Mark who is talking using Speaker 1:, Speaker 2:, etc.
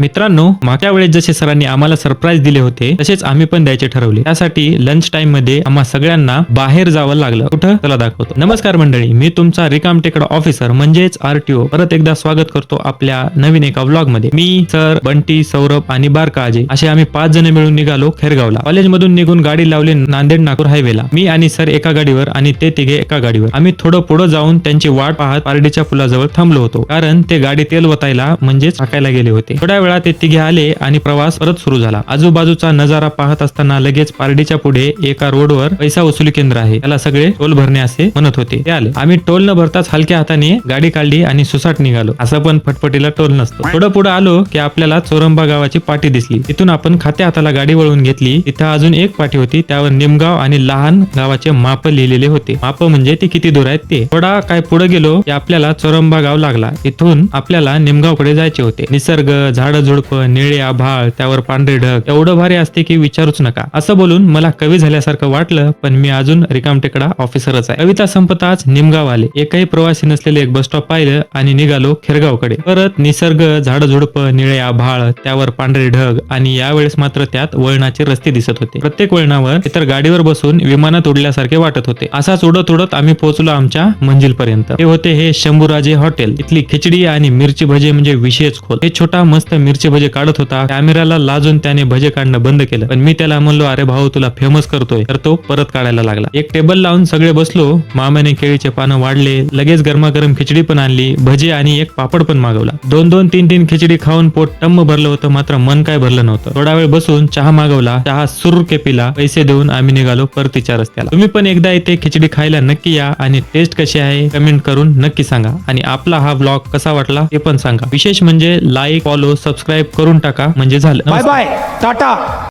Speaker 1: मित्रांनो मागच्या वेळेस जसे सरांनी आम्हाला सरप्राईज दिले होते तसेच आम्ही पण द्यायचे ठरवले. त्यासाठी लंच टाइममध्ये आम्हा सगळ्यांना बाहेर जावं लागलं. कुठं? चला दाखवतो. नमस्कार मंडळी मी तुमचा रिकाम टेकडा ऑफिसर म्हणजेच आरटीओ परत एकदा स्वागत करतो आपल्या नवीन एका व्लॉगमध्ये मी सर बंटी सौरभ आणि बारका अजय असे आम्ही पाच जण मिळून निघालो खेरगावला. कॉलेजमधून निघून गाडी लावली नांदेड नागपूर हायवेला मी आणि सर एका गाडीवर आणि ते तिघे एका गाडीवर. आम्ही थोडं पुढे जाऊन त्यांची वाट पाहत पारडीच्या पुलाजवळ थांबलो होतो. कारण ते गाडी तेल वतायला म्हणजेच टाकायला गेले होते. थोड्या वेळात ते तिघे आले आणि प्रवास परत सुरू झाला. आजूबाजूचा नजारा पाहत असताना लगेच पारडीच्या पुढे एका रोडवर पैसा वसुली केंद्र आहे. त्याला सगळे टोल भरणे असे म्हणत होते. ते आले. आम्ही टोल न भरताच हलक्या हाताने गाडी काढली आणि सुसाट निघालो. असं पण फटफटीला टोल नसतो. थोडं पुढे आलो की आपल्याला चोरंबा गावाची पाठी दिसली. तिथून आपण खात्या हाताला गाडी वळवून घेतली. तिथं अजून एक पाठी होती. त्यावर निमगाव आणि लहान गावाचे माप लिहिलेले होते. माप म्हणजे ते किती दूर आहेत ते. थोडा काय पुढे गेलो की आपल्याला चोरंबा गाव लागला. इथून आपल्याला निमगावकडे जायचे होते. निसर्ग झाड झुडप निळे आभाळ त्यावर पांढरे ढग एवढं भारी असते की विचारूच नका. असं बोलून मला कवी झाल्यासारखं वाटलं पण मी अजून रिकामटेकडा ऑफिसरच आहे. कविता संपताच निमगाव आले. एकही प्रवासी नसलेले एक बस स्टॉप पाहिलं आणि निघालो खेरगावकडे. परत निसर्ग झाड झुडप निळे आभाळ त्यावर पांढरे ढग आणि यावेळेस मात्र त्यात वळणाचे रस्ते दिसत होते. प्रत्येक वळणावर इतर गाडीवर बसून विमानात उडल्यासारखे वाटत होते. असाच उडत उडत आम्ही पोहोचलो आमच्या मंजिल पर्यंत हे होते हे शंभूराजे हॉटेल. इथली खिचडी आणि मिरची भजे म्हणजे विशेष खोल. हे छोटा मस्त मिरची भजे काढत होता. कॅमेराला लाजून त्याने भजे काढणं बंद केलं. पण मी त्याला म्हणलो अरे भाऊ तुला फेमस करतोय. तर तो परत काढायला लागला. एक टेबल लावून सगळे बसलो. मामाने केळीचे पानं वाढले. लगेच गरमागरम खिचडी पण आणली. भजे आणि एक पापड पण मागवला. दोन दोन तीन तीन खिचडी खाऊन पोट टम्म भरलं होतं. मात्र मन काय भरलं नव्हतं. थोडा वेळ बसून चहा मागवला. चहा सुरू केपीला पैसे देऊन आम्ही निघालो परतीच्या रस्त्याला. तुम्ही पण एकदा इथे खिचडी खायला नक्की या आणि टेस्ट कशी आहे कमेंट करून नक्की सांगा. आणि आपला हा ब्लॉग कसा वाटला ते पण सांगा. विशेष म्हणजे लाईक फॉलो सबस्क्राईब करून टाका. म्हणजे झालं.
Speaker 2: Bye bye. टाटा.